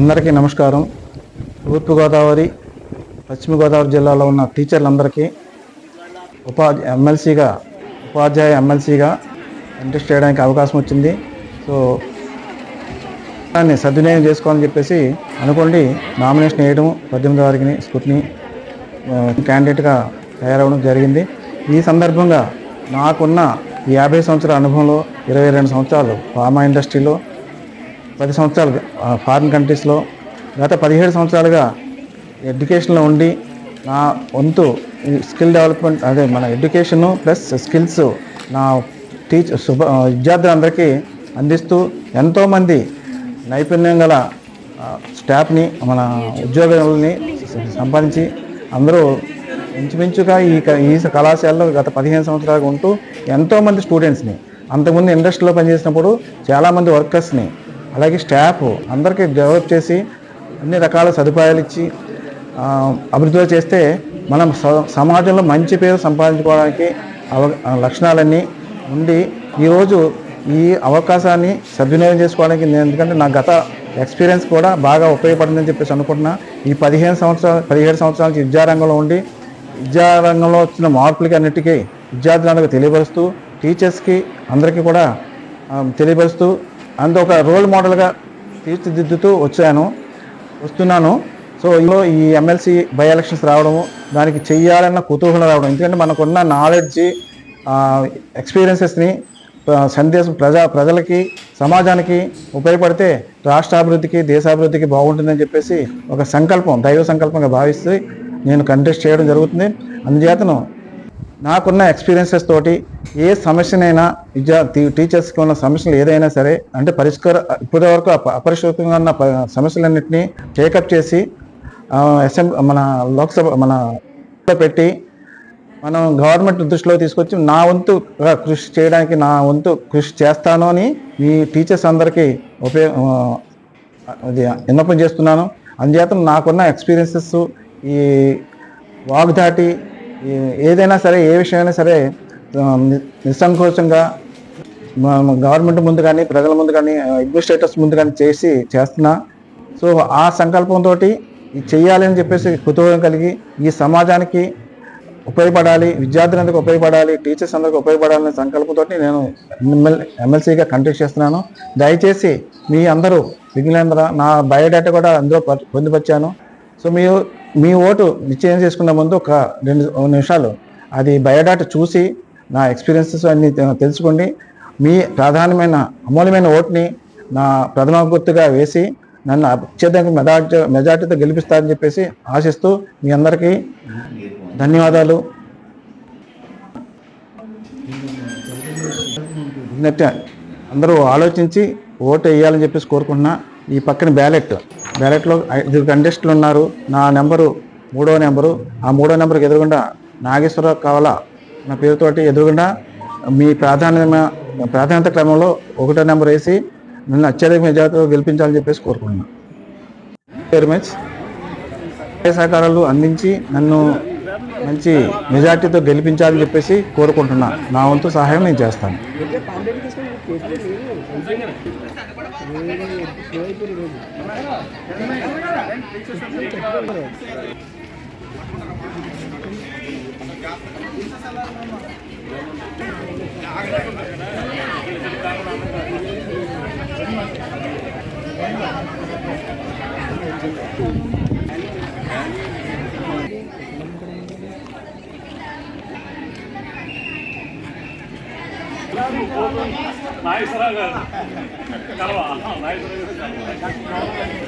అందరికీ నమస్కారం. తూర్పుగోదావరి పశ్చిమ గోదావరి జిల్లాలో ఉన్న టీచర్లందరికీ ఉపాధి ఎమ్మెల్సీగా ఉపాధ్యాయ ఎమ్మెల్సీగా ఇంట్రెస్ట్ చేయడానికి అవకాశం వచ్చింది. సో దాన్ని సద్వినియోగం చేసుకోవాలని చెప్పేసి అనుకోండి నామినేషన్ వేయడం పద్దెనిమిది వారికి స్కూట్ని క్యాండిడేట్గా తయారవడం జరిగింది. ఈ సందర్భంగా నాకున్న యాభై సంవత్సరాల అనుభవంలో ఇరవై రెండు సంవత్సరాలు ఫార్మా ఇండస్ట్రీలో పది సంవత్సరాలు ఫారిన్ కంట్రీస్లో గత పదిహేడు సంవత్సరాలుగా ఎడ్యుకేషన్లో ఉండి నా వంతు ఈ స్కిల్ డెవలప్మెంట్ అదే మన ఎడ్యుకేషను ప్లస్ స్కిల్స్ నా టీచ్ శుభ విద్యార్థులందరికీ అందిస్తూ ఎంతోమంది నైపుణ్యం గల స్టాఫ్ని మన ఉద్యోగులని సంపాదించి అందరూ ఇంచుమించుగా ఈ క- ఈ కళాశాలలో గత పదిహేను సంవత్సరాలుగా ఉంటూ ఎంతోమంది స్టూడెంట్స్ని అంతకుముందు ఇండస్ట్రీలో పనిచేసినప్పుడు చాలామంది వర్కర్స్ని అలాగే స్టాఫ్ అందరికీ డెవలప్ చేసి అన్ని రకాల సదుపాయాలు ఇచ్చి అభివృద్ధిలో చేస్తే మనం స- సమాజంలో మంచి పేరు సంపాదించుకోవడానికి అవ లక్షణాలన్నీ ఉండి ఈరోజు ఈ అవకాశాన్ని సద్వినియోగం చేసుకోవడానికి నేను ఎందుకంటే నా గత ఎక్స్పీరియన్స్ కూడా బాగా ఉపయోగపడిందని చెప్పేసి అనుకుంటున్నా. ఈ పదిహేను సంవత్సరాలు పదిహేడు సంవత్సరాల నుంచి విద్యారంగంలో ఉండి విద్యారంగంలో వచ్చిన మార్పులకి అన్నిటికీ విద్యార్థులందరికీ తెలియపరుస్తూ టీచర్స్కి అందరికీ కూడా తెలియపరుస్తూ అందు ఒక రోల్ మోడల్గా తీర్చిదిద్దుతూ వచ్చాను వస్తున్నాను. సో ఇందులో ఈ ఎమ్మెల్సీ బై ఎలక్షన్స్ రావడము దానికి చెయ్యాలన్న కుతూహలం రావడం ఎందుకంటే మనకున్న నాలెడ్జ్ ఎక్స్పీరియన్సెస్ని సందేశం ప్రజా ప్రజలకి సమాజానికి ఉపయోగపడితే రాష్ట్రాభివృద్ధికి దేశాభివృద్ధికి బాగుంటుందని చెప్పేసి ఒక సంకల్పం దైవ సంకల్పంగా భావిస్తూ నేను కంటెస్ట్ చేయడం జరుగుతుంది. అందుచేతను నాకున్న ఎక్స్పీరియన్సెస్ తోటి ఏ సమస్యనైనా విద్యా టీచర్స్కి ఉన్న సమస్యలు ఏదైనా సరే అంటే పరిష్కార ఇప్పటి వరకు అపరిశుభ్రంగా ఉన్న సమస్యలన్నింటినీ టేకప్ చేసి అసెంబ్లీ మన లోక్సభ మన పెట్టి మనం గవర్నమెంట్ దృష్టిలో తీసుకొచ్చి నా వంతు కృషి చేయడానికి నా వంతు కృషి చేస్తాను అని ఈ టీచర్స్ అందరికీ ఉపయోగ అది విన్నపం చేస్తున్నాను. అందుచేత నాకున్న ఎక్స్పీరియన్సెస్ ఈ వాగ్దాటి ఏదైనా సరే ఏ విషయమైనా సరే ని- నిస్సంకోచంగా గవర్నమెంట్ ముందు కానీ ప్రజల ముందు కానీ అడ్మినిస్ట్రేటర్స్ ముందు కానీ చేసి చేస్తున్నా. సో ఆ సంకల్పంతో చేయాలని చెప్పేసి కుతూహలం కలిగి ఈ సమాజానికి ఉపయోగపడాలి విద్యార్థులందరికీ ఉపయోగపడాలి టీచర్స్ అందరికీ ఉపయోగపడాలనే సంకల్పంతో నేను ఎమ్మెల్ ఎమ్మెల్సీగా కంటెక్ట్ చేస్తున్నాను. దయచేసి మీ అందరూ మిగిలినందరూ నా బయోడేటా కూడా అందులో ప- పొందుపరిచాను. సో మీరు మీ ఓటు నిశ్చయం చేసుకున్న ముందు ఒక రెండు నిమిషాలు అది బయోడాటా చూసి నా ఎక్స్పీరియన్సెస్ అన్ని తెలుసుకోండి. మీ ప్రధానమైన అమూల్యమైన ఓటుని నా ప్రథమ గుర్తుగా వేసి నన్ను అత్యధిక మెజార్టీ మెజార్టీతో గెలిపిస్తారని చెప్పేసి ఆశిస్తూ మీ అందరికీ ధన్యవాదాలు. అందరూ ఆలోచించి ఓటు వేయాలని చెప్పేసి కోరుకుంటున్నా. ఈ పక్కన బ్యాలెట్. బ్యాలెట్లో ఐదు కంటెస్టులు ఉన్నారు. నా నెంబరు మూడో నెంబరు. ఆ మూడో నెంబర్కి ఎదురుగుండా నాగేశ్వరరావు కావాలా? నా పేరుతోటి ఎదురుగుండా మీ ప్రాధాన్యత ప్రాధాన్యత క్రమంలో ఒకటో నెంబర్ వేసి నన్ను అత్యధిక మెజార్టీతో గెలిపించాలని చెప్పేసి కోరుకుంటున్నాను వెరీ మచ్ సహకారాలు అందించి నన్ను మంచి మెజార్టీతో గెలిపించాలని చెప్పేసి కోరుకుంటున్నా. నా వంతు సహాయం నేను చేస్తాను. నాగేశ్వరరావు గారు. కలవా? నాగేశ్వరరావు గారు.